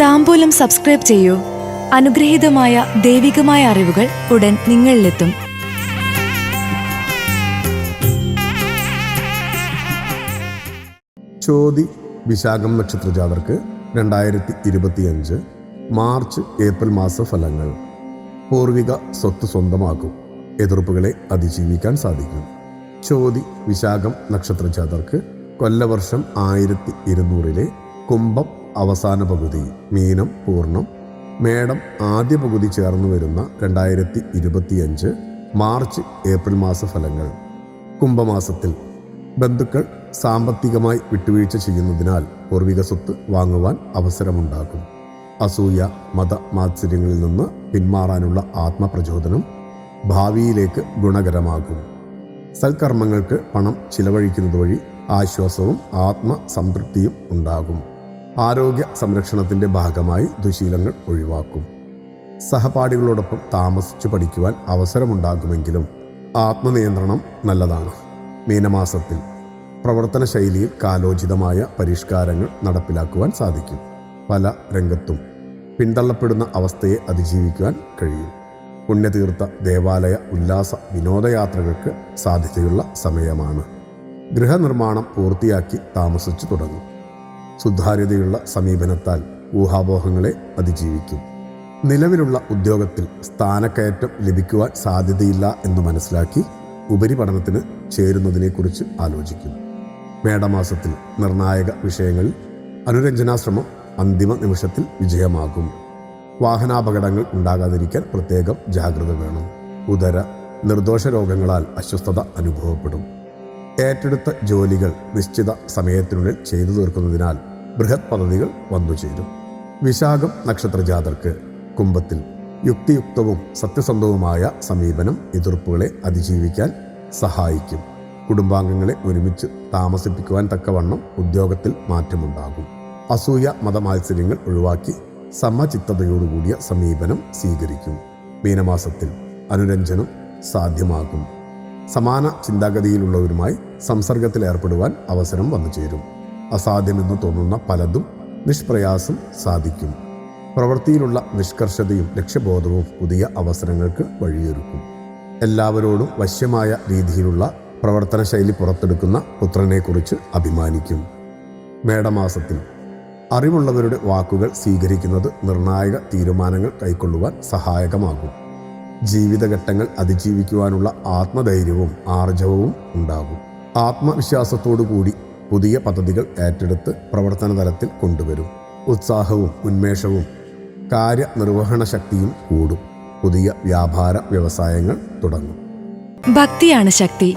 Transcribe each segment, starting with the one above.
താമ്പൂലം subscribe ചെയ്യൂ. അനുഗ്രഹീതമായ ദൈവികമായ അറിവുകൾ ഉടൻ നിങ്ങളിലെത്തും. ചോതി വിശാഖം നക്ഷത്ര ജാതർക്ക് രണ്ടായിരത്തി ഇരുപത്തിയഞ്ച് മാർച്ച് ഏപ്രിൽ മാസ ഫലങ്ങൾ പൂർവിക സ്വത്ത് സ്വന്തമാക്കും. എതിർപ്പുകളെ അതിജീവിക്കാൻ സാധിക്കും. ചോതി വിശാഖം നക്ഷത്ര ജാതർക്ക് കൊല്ലവർഷം ആയിരത്തി ഇരുന്നൂറിലെ കുംഭം അവസാന പകുതി മീനം പൂർണം. മേടം ആദ്യ പകുതി ചേർന്ന് വരുന്ന രണ്ടായിരത്തി ഇരുപത്തിയഞ്ച് മാർച്ച് ഏപ്രിൽ മാസ ഫലങ്ങൾ. കുംഭമാസത്തിൽ ബന്ധുക്കൾ സാമ്പത്തികമായി വിട്ടുവീഴ്ച ചെയ്യുന്നതിനാൽ പൂർവിക സ്വത്ത് വാങ്ങുവാൻ അവസരമുണ്ടാകും. അസൂയ മത മാത്സര്യങ്ങളിൽ നിന്ന് പിന്മാറാനുള്ള ആത്മപ്രചോദനം ഭാവിയിലേക്ക് ഗുണകരമാകും. സൽക്കർമ്മങ്ങൾക്ക് പണം ചിലവഴിക്കുന്നത് വഴി ആശ്വാസവും ആത്മസംതൃപ്തിയും ഉണ്ടാകും. ആരോഗ്യ സംരക്ഷണത്തിന്റെ ഭാഗമായി ദുശീലങ്ങൾ ഒഴിവാക്കും. സഹപാഠികളോടൊപ്പം താമസിച്ചു പഠിക്കുവാൻ അവസരമുണ്ടാകുമെങ്കിലും ആത്മനിയന്ത്രണം നല്ലതാണ്. മീനമാസത്തിൽ പ്രവർത്തന ശൈലിയിൽ കാലോചിതമായ പരിഷ്കാരങ്ങൾ നടപ്പിലാക്കുവാൻ സാധിക്കും. പല രംഗത്തും പിന്തള്ളപ്പെടുന്ന അവസ്ഥയെ അതിജീവിക്കുവാൻ കഴിയും. പുണ്യതീർത്ഥ ദേവാലയ ഉല്ലാസ വിനോദയാത്രകൾക്ക് സാധ്യതയുള്ള സമയമാണ്. ഗൃഹനിർമ്മാണം പൂർത്തിയാക്കി താമസിച്ചു തുടങ്ങും. സുതാര്യതയുള്ള സമീപനത്താൽ ഊഹാപോഹങ്ങളെ അതിജീവിക്കും. നിലവിലുള്ള ഉദ്യോഗത്തിൽ സ്ഥാനക്കയറ്റം ലഭിക്കുവാൻ സാധ്യതയില്ല എന്ന് മനസ്സിലാക്കി ഉപരിപഠനത്തിന് ചേരുന്നതിനെക്കുറിച്ച് ആലോചിക്കും. മേടമാസത്തിൽ നിർണായക വിഷയങ്ങളിൽ അനുരഞ്ജനാശ്രമം അന്തിമ നിമിഷത്തിൽ വിജയമാകും. വാഹനാപകടങ്ങൾ ഉണ്ടാകാതിരിക്കാൻ പ്രത്യേകം ജാഗ്രത വേണം. ഉദര നിർദോഷ രോഗങ്ങളാൽ അസ്വസ്ഥത അനുഭവപ്പെടും. ഏറ്റെടുത്ത ജോലികൾ നിശ്ചിത സമയത്തിനുള്ളിൽ ചെയ്തു തീർക്കുന്നതിനാൽ ബൃഹത് പദ്ധതികൾ വന്നു ചേരും. വിശാഖം നക്ഷത്രജാതർക്ക് കുംഭത്തിൽ യുക്തിയുക്തവും സത്യസന്ധവുമായ സമീപനം എതിർപ്പുകളെ അതിജീവിക്കാൻ സഹായിക്കും. കുടുംബാംഗങ്ങളെ ഒരുമിച്ച് താമസിപ്പിക്കുവാൻ തക്കവണ്ണം ഉദ്യോഗത്തിൽ മാറ്റമുണ്ടാകും. അസൂയ മതമാത്സര്യങ്ങൾ ഒഴിവാക്കി സമചിത്തതയോടുകൂടിയ സമീപനം സ്വീകരിക്കും. മീനമാസത്തിൽ അനുരഞ്ജനം സാധ്യമാകും. സമാന ചിന്താഗതിയിലുള്ളവരുമായി സംസർഗത്തിൽ ഏർപ്പെടുവാൻ അവസരം വന്നു ചേരും. അസാധ്യമെന്ന് തോന്നുന്ന പലതും നിഷ്പ്രയാസം സാധിക്കും. പ്രവൃത്തിയിലുള്ള നിഷ്കർഷതയും ലക്ഷ്യബോധവും പുതിയ അവസരങ്ങൾക്ക് വഴിയൊരുക്കും. എല്ലാവരോടും വശ്യമായ രീതിയിലുള്ള പ്രവർത്തന ശൈലി പുറത്തെടുക്കുന്ന പുത്രനെക്കുറിച്ച് അഭിമാനിക്കും. മേടമാസത്തിൽ അറിവുള്ളവരുടെ വാക്കുകൾ സ്വീകരിക്കുന്നത് നിർണായക തീരുമാനങ്ങൾ കൈക്കൊള്ളുവാൻ സഹായകമാകും. ജീവിതഘട്ടങ്ങൾ അതിജീവിക്കുവാനുള്ള ആത്മധൈര്യവും ആർജവവും ഉണ്ടാകും. ആത്മവിശ്വാസത്തോടു കൂടി പുതിയ പദ്ധതികൾ ഏറ്റെടുത്ത് പ്രവർത്തന തലത്തിൽ കൊണ്ടുവരും. ഉത്സാഹവും ഉന്മേഷവും കാര്യനിർവഹണ ശക്തിയും കൂടും. പുതിയ വ്യാപാര വ്യവസായങ്ങൾ തുടങ്ങും. ഭക്തിയാണ് ശക്തി.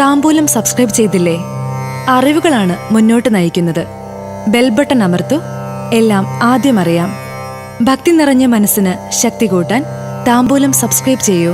താമ്പൂലം സബ്സ്ക്രൈബ് ചെയ്തില്ലേ? അറിവുകളാണ് മുന്നോട്ട് നയിക്കുന്നത്. ബെൽബട്ടൺ അമർത്തു. എല്ലാം ആദ്യം അറിയാം. ഭക്തി നിറഞ്ഞ മനസ്സിന് ശക്തി കൂട്ടാൻ താമ്പൂലം സബ്സ്ക്രൈബ് ചെയ്യൂ.